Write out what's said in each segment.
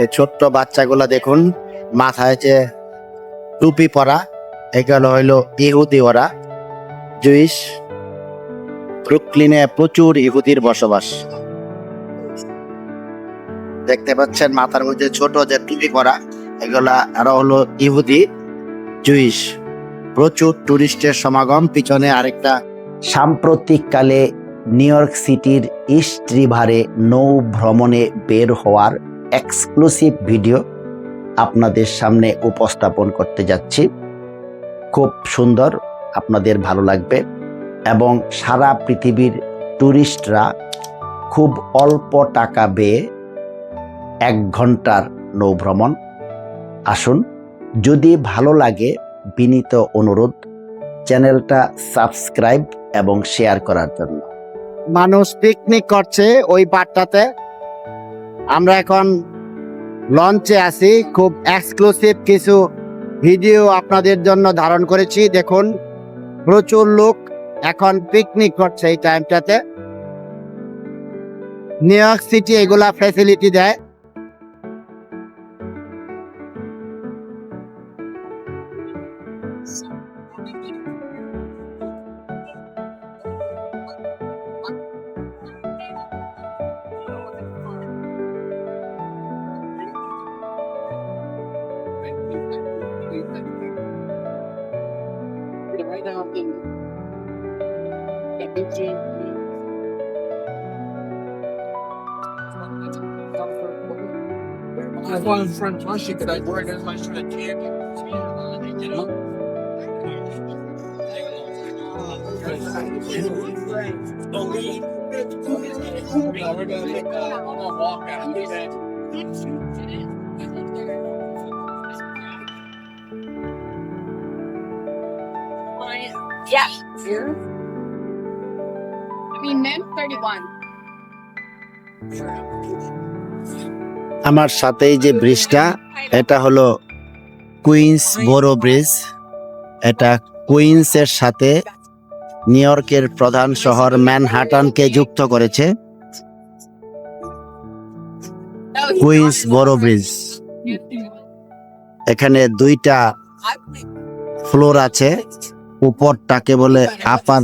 এই ছোট্ট বাচ্চাগুলা দেখুন, মাথায় যে টুপি পরা, এগুলো হইল ইহুদি ওরা, জুইশ। ব্রুকলিনে প্রচুর ইহুদির বসবাস। দেখতে পাচ্ছেন মাথার মধ্যে ছোট যে টুপি পরা, এগুলা আরও হলো ইহুদি, জুইশ। প্রচুর টুরিস্টের সমাগম, পিছনে আরেকটা সাম্প্রতিককালে নিউ ইয়র্ক সিটির ইস্ট রিভারে নৌ ভ্রমণে বের হওয়ার এক্সক্লুসিভ ভিডিও আপনাদের সামনে উপস্থাপন করতে যাচ্ছি। খুব সুন্দর, আপনাদের ভালো লাগবে এবং সারা পৃথিবীর ট্যুরিস্টরা খুব অল্প টাকা ব্যয়ে এক ঘণ্টার নৌভ্রমণ আসুন, যদি ভালো লাগে বিনীত অনুরোধ, চ্যানেলটা সাবস্ক্রাইব এবং শেয়ার করার জন্য। মানুষ পিকনিক করছে ওই পাটটাতে। আমরা এখন লঞ্চে আছি, খুব এক্সক্লুসিভ কিছু ভিডিও আপনাদের জন্য ধারণ করেছি। দেখুন, প্রচুর লোক এখন পিকনিক করছে এই টাইমটাতে নিউ ইয়র্ক সিটি এগুলা ফ্যাসিলিটি দেয়। in you that the dream lives. I've learned French. I work get that as my strategy. Yeah. I mean, men 31. আমার সাথেই যে ব্রিজটা এটা হলো কুইন্স বড় ব্রিজ এটা কুইন্সের সাথে নিউ ইয়র্কের প্রধান শহর ম্যানহাটানকে যুক্ত করেছে কুইন্স বড় ব্রিজ এখানে দুইটা ফ্লোর আছে উপরটাকে বলে আপার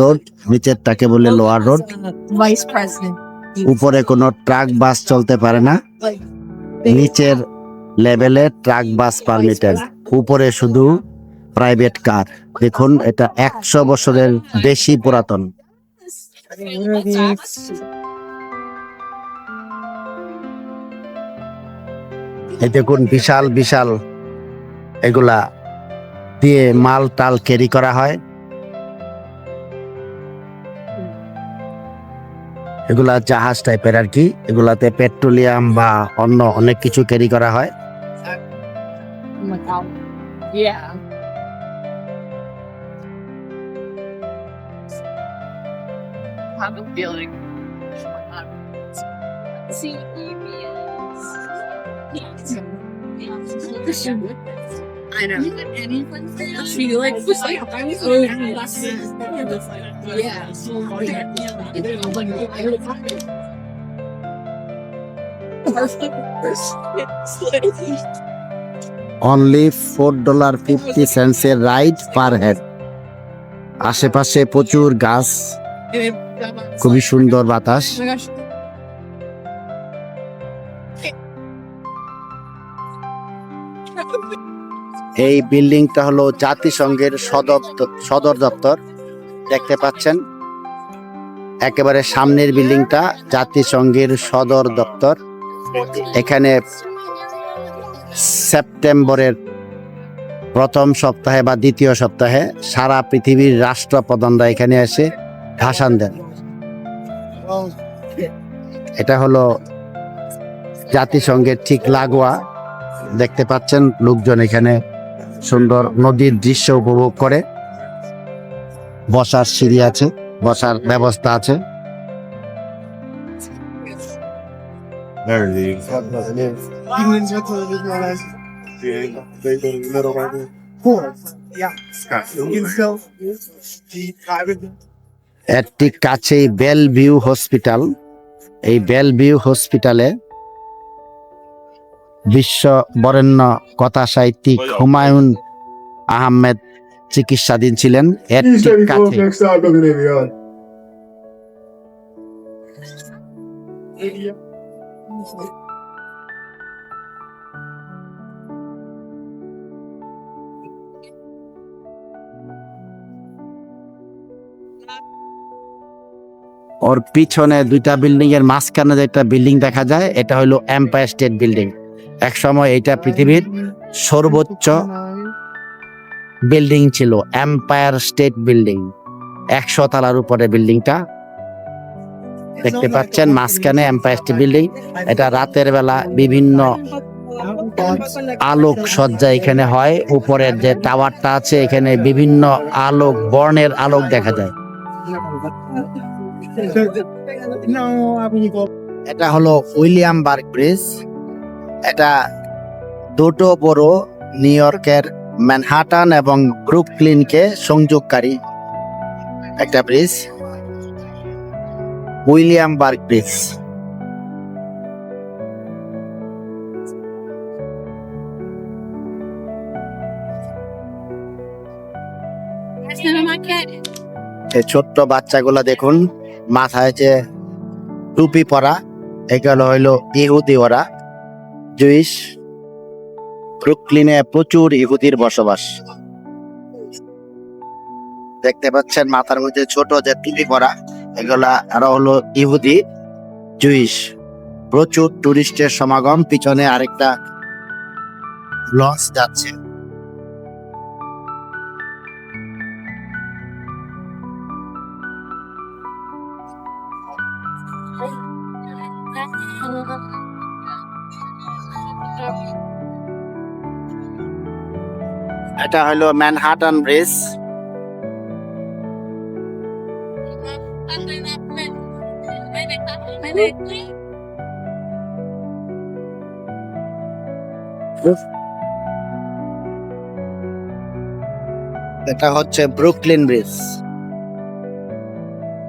রোড নিচেরটাকে বলে লোয়ার রোড. উপরে কোনো ট্রাক বাস চলতে পারে না। নিচের লেভেলে ট্রাক বাস পারমিটেড উপরে শুধু প্রাইভেট কার দেখুন এটা একশো বছরের বেশি পুরাতন। এই দেখুন বিশাল বিশাল এগুলা দিয়ে মাল টাল ক্যারি করা হয় এগুলা জাহাজ টাইপের আর কি এগুলাতে পেট্রোলিয়াম বা অন্য অনেক কিছু ক্যারি করা হয়. Yeah. I have a feeling. See emails. I know. She like was like, I was yeah. Perfect. Only four dollar fifty সেন্টসের ride per head আশেপাশে প্রচুর গাছ খুবই সুন্দর বাতাস এই বিল্ডিংটা হলো জাতিসংঘের সদর সদর দপ্তর। দেখতে পাচ্ছেন, একেবারে সামনের বিল্ডিংটা জাতিসংঘের সদর দপ্তর। এখানে সেপ্টেম্বরের প্রথম সপ্তাহে বা দ্বিতীয় সপ্তাহে সারা পৃথিবীর রাষ্ট্রপ্রধানরা এখানে এসে ভাষণ দেন। এটা হলো জাতিসংঘের ঠিক লাগোয়া। দেখতে পাচ্ছেন, লোকজন এখানে সুন্দর নদীর দৃশ্য উপভোগ করে। বসার সিঁড়ি আছে, বসার ব্যবস্থা আছে। একটি কাছেই বেল ভিউ হসপিটাল। এই বেলভিউ হসপিটালে বিশ্ব বরেণ্য কথা সাহিত্যিক হুমায়ুন আহমেদ চিকিৎসাধীন ছিলেন। এর ঠিক কাছে? ওর পিছনে দুইটা বিল্ডিং এর মাঝখানে যে একটা বিল্ডিং দেখা যায় এটা হলো এম্পায়ার স্টেট বিল্ডিং এক সময় এটা পৃথিবীর সর্বোচ্চ বিল্ডিং ছিল এম্পায়ার স্টেট বিল্ডিং একশো তালার উপরে বিল্ডিংটা। দেখতে পাচ্ছেন মাঝখানে এম্পায়ার স্টেট বিল্ডিং এটা রাতের বেলা বিভিন্ন আলোক সজ্জা এখানে হয়। উপরের যে টাওয়ারটা আছে এখানে বিভিন্ন আলোক বর্ণের আলোক দেখা যায়. এটা হলো উইলিয়াম বার্গ ব্রিজ এটা দুটো বড় নিউ ইয়র্কের ম্যানহাটান এবং ব্রুকলিনকে সংযোগকারী একটা ব্রিজ উইলিয়াম বার্গ ব্রিজ ছোট্ট বাচ্চাগুলো দেখুন, মাথায় যে টুপি পরা, এগুলো হইল ইহুদি ওরা। জুইশ, ব্রুকলিনে প্রচুর ইহুদির বসবাস। দেখতে পাচ্ছেন মাথার মধ্যে ছোট যে টুপি করা, এগুলা আরও হলো ইহুদি জুইশ। প্রচুর টুরিস্টের সমাগম, পিছনে আরেকটা লঞ্চ যাচ্ছে। এটা হলো ম্যানহাটন ব্রিজ এটা হচ্ছে ব্রুকলিন ব্রিজ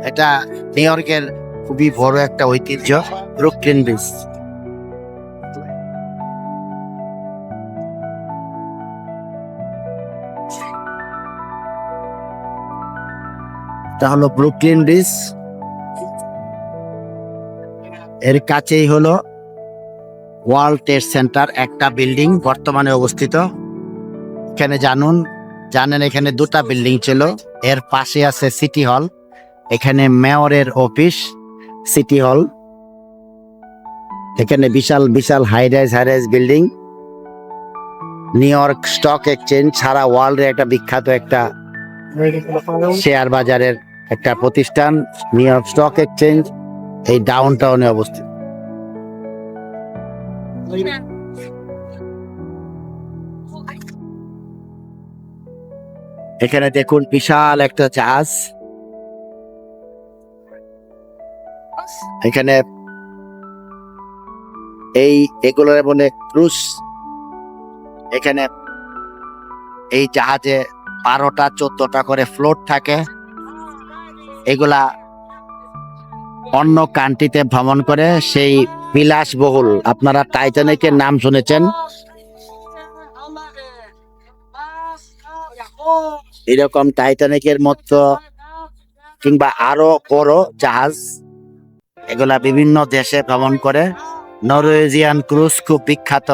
এটা নিউ ইয়র্কের খুবই বড় একটা ঐতিহ্য ব্রুকলিন ব্রিজ এটা হলো ব্রুকলিন ব্রিজের কাছেই হলো ওয়ার্ল্ড ট্রেড সেন্টার একটা বিল্ডিং বর্তমানে অবস্থিত। এখানে জানুন, জানেন এখানে দুটা বিল্ডিং ছিল। এর পাশে আছে সিটি হল এখানে মেয়রের অফিস সিটি হল এখানে বিশাল বিশাল high rise high building New York Stock Exchange সারা ওয়ার্ল্ডের একটা বিখ্যাত একটা? শেয়ার বাজারের একটা প্রতিষ্ঠান নিউ ইয়র্ক স্টক এক্সচেঞ্জ এই ডাউন টাউনে অবস্থিত। এখানে দেখুন বিশাল একটা জাহাজ। এখানে এই এগুলোর বলে ক্রুজ এখানে এই জাহাজে বারোটা, চোদ্দটা করে ফ্লোট থাকে। এগুলা অন্য কান্ট্রিতে ভ্রমণ করে সেই বিলাসবহুল, আপনারা টাইটানিকের নাম শুনেছেন? এরকম টাইটানিকের মতো কিংবা আরও বড় জাহাজ এগুলা বিভিন্ন দেশে ভ্রমণ করে। নরওয়েজিয়ান ক্রুজ খুব বিখ্যাত।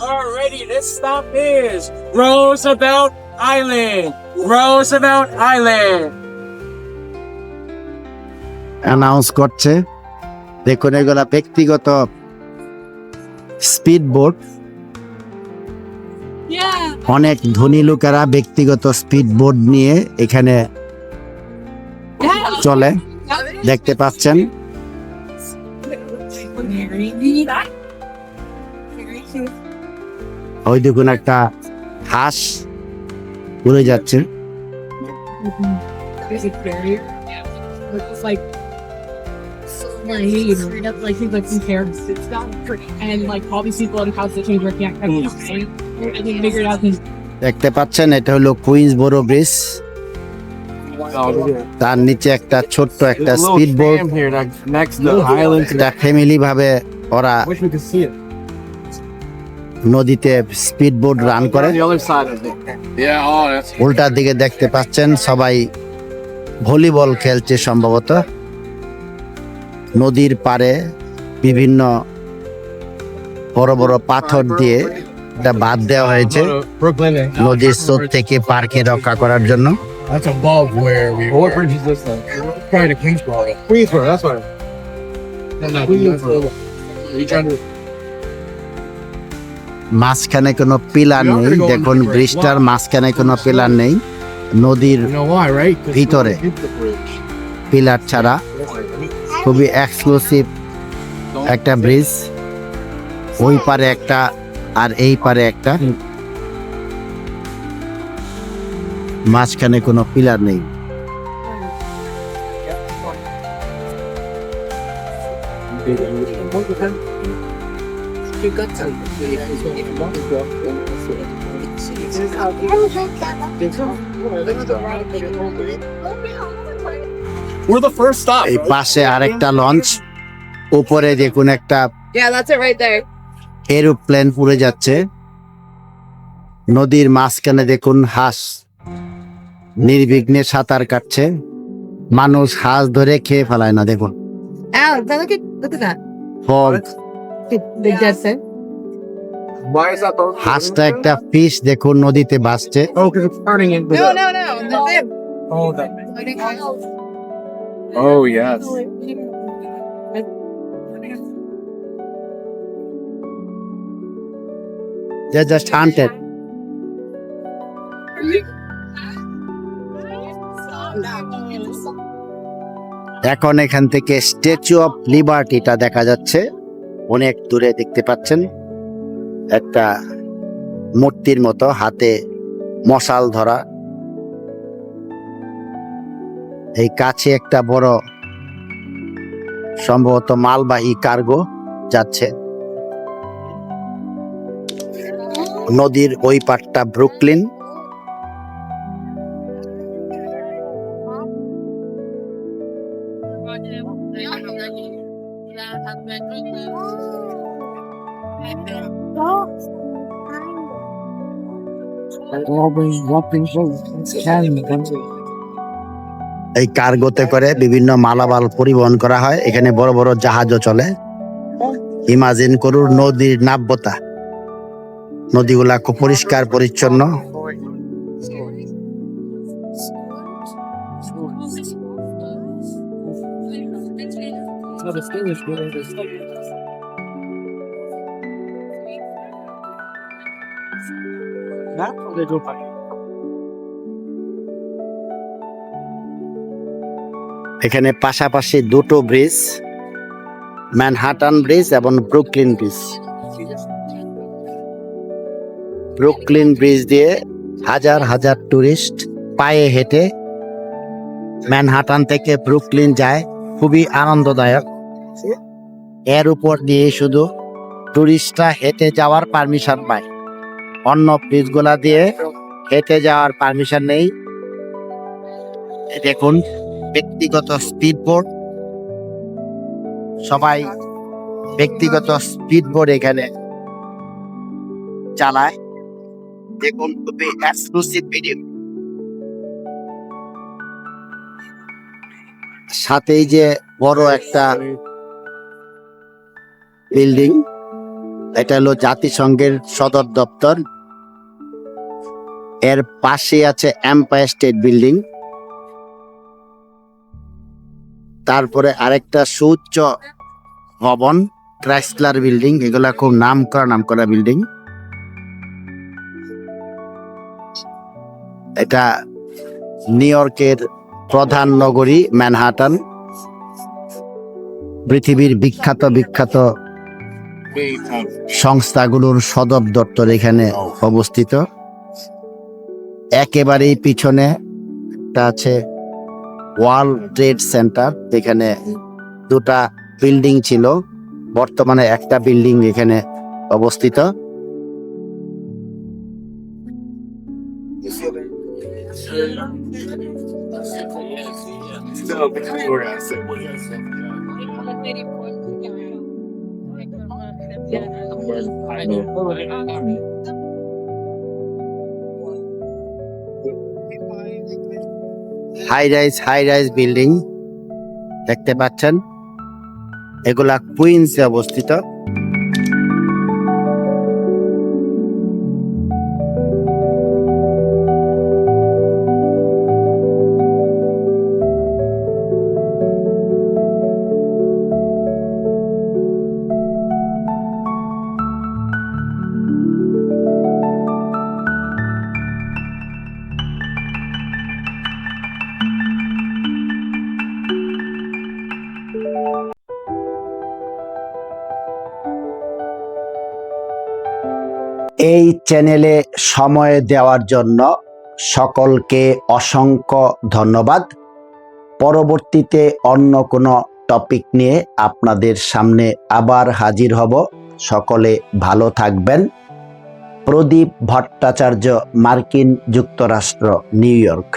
Alrighty, this stop is Roosevelt Island. Roosevelt Island. Announce করছে দেখুন এগুলা ব্যক্তিগত স্পিড বোট Yeah. অনেক ধনী লোকেরা ব্যক্তিগত স্পিড বোট নিয়ে এখানে চলে দেখতে পাচ্ছেন ওই দেখুন একটা হাঁস উড়ে যাচ্ছে। দেখতে পাচ্ছেন এটা হলো কুইন্স বড় ব্রিজ তার নিচে একটা ছোট্ট একটা স্পিড বোর্ড ফ্যামিলি ভাবে ওরা নদীতে স্পিড বোট রান করে। উল্টার দিকে দেখতে পাচ্ছেন সবাই ভলিবল খেলছে সম্ভবত। নদীর পাড়ে বিভিন্ন বড় বড় পাথর দিয়ে এটা বাদ দেওয়া হয়েছে নদীর স্রোত থেকে পার্কে রক্ষা করার জন্য। That's মাঝখানে কোনো পিলার নেই দেখুন ব্রিজটার মাঝখানে কোনো পিলার নেই নদীর You ভিতরে. পিলার ছাড়া খুবই এক্সক্লুসিভ একটা ব্রিজ ওই পারে একটা আর এই পারে একটা মাঝখানে কোনো পিলার নেই We're the first stop. এই পাশে আরেকটা লঞ্চ উপরে দেখুন একটা Yeah, that's it right there. Aeroplane উড়ে যাচ্ছে নদীর মাঝখানে দেখুন হাঁস নির্বিঘ্নে সাঁতার কাটছে মানুষ হাঁস ধরে খেয়ে ফেলায় না দেখুন Alex, look at look at that. Fog দেখতেছে একটা ফিস দেখুন নদীতে বাসছে এখন এখান থেকে স্ট্যাচু অফ লিবার্টিটা দেখা যাচ্ছে। অনেক দূরে দেখতে পাচ্ছেন। একটা মূর্তির মতো হাতে মশাল ধরা। এই কাছে একটা বড় সম্ভবত মালবাহী কার্গো যাচ্ছে। নদীর ওই পাটটা ব্রুকলিন। এই কার্গোতে করে বিভিন্ন মালামাল পরিবহন করা হয়। এখানে বড় বড় জাহাজও চলে। ইমাজিন করুন নদীর নাব্যতা। নদীগুলা খুব পরিষ্কার পরিচ্ছন্ন। এখানে পাশাপাশি দুটো ব্রিজ, ম্যানহাটান ব্রিজ এবং ব্রুকলিন ব্রিজ। ব্রুকলিন ব্রিজ দিয়ে হাজার হাজার টুরিস্ট পায়ে হেঁটে ম্যানহাটান থেকে ব্রুকলিন যায়। খুবই আনন্দদায়ক। এর উপর দিয়ে শুধু টুরিস্টরা হেঁটে যাওয়ার পারমিশন পায়। অন্য ব্রিজগুলা দিয়ে হেঁটে যাওয়ার পারমিশন নেই। দেখুন, ব্যক্তিগত স্পিড বোট সবাই ব্যক্তিগত স্পিড বোট এখানে চালায়। দেখুন, খুবই এক্সক্লুসিভ ভিডিও সাথেই যে বড় একটা বিল্ডিং এটা হলো জাতিসংঘের সদর দপ্তর। এর পাশে আছে এম্পায়ার স্টেট বিল্ডিং তারপরে আরেকটা সুউচ্চ ভবন ক্রাইসলার বিল্ডিং এগুলা খুব নাম করা নাম করা বিল্ডিং এটা নিউ ইয়র্কের প্রধান নগরী ম্যানহাটান পৃথিবীর বিখ্যাত বিখ্যাত সংস্থাগুলোর সদর দপ্তর এখানে অবস্থিত। একেবারেই পিছনে। একটা আছে ওয়ার্ল্ড ট্রেড সেন্টার। এখানে দুটা বিল্ডিং ছিল। বর্তমানে একটা বিল্ডিং এখানে অবস্থিত। High rise high rise building দেখতে পাচ্ছেন? এগুলা কুইন্সে অবস্থিত। এই চ্যানেলে সময় দেওয়ার জন্য সকলকে অসংখ্য ধন্যবাদ। পরবর্তীতে অন্য কোনো টপিক নিয়ে আপনাদের সামনে আবার হাজির হব। সকলে ভালো থাকবেন। প্রদীপ ভট্টাচার্য, মার্কিন যুক্তরাষ্ট্র, নিউ ইয়র্ক।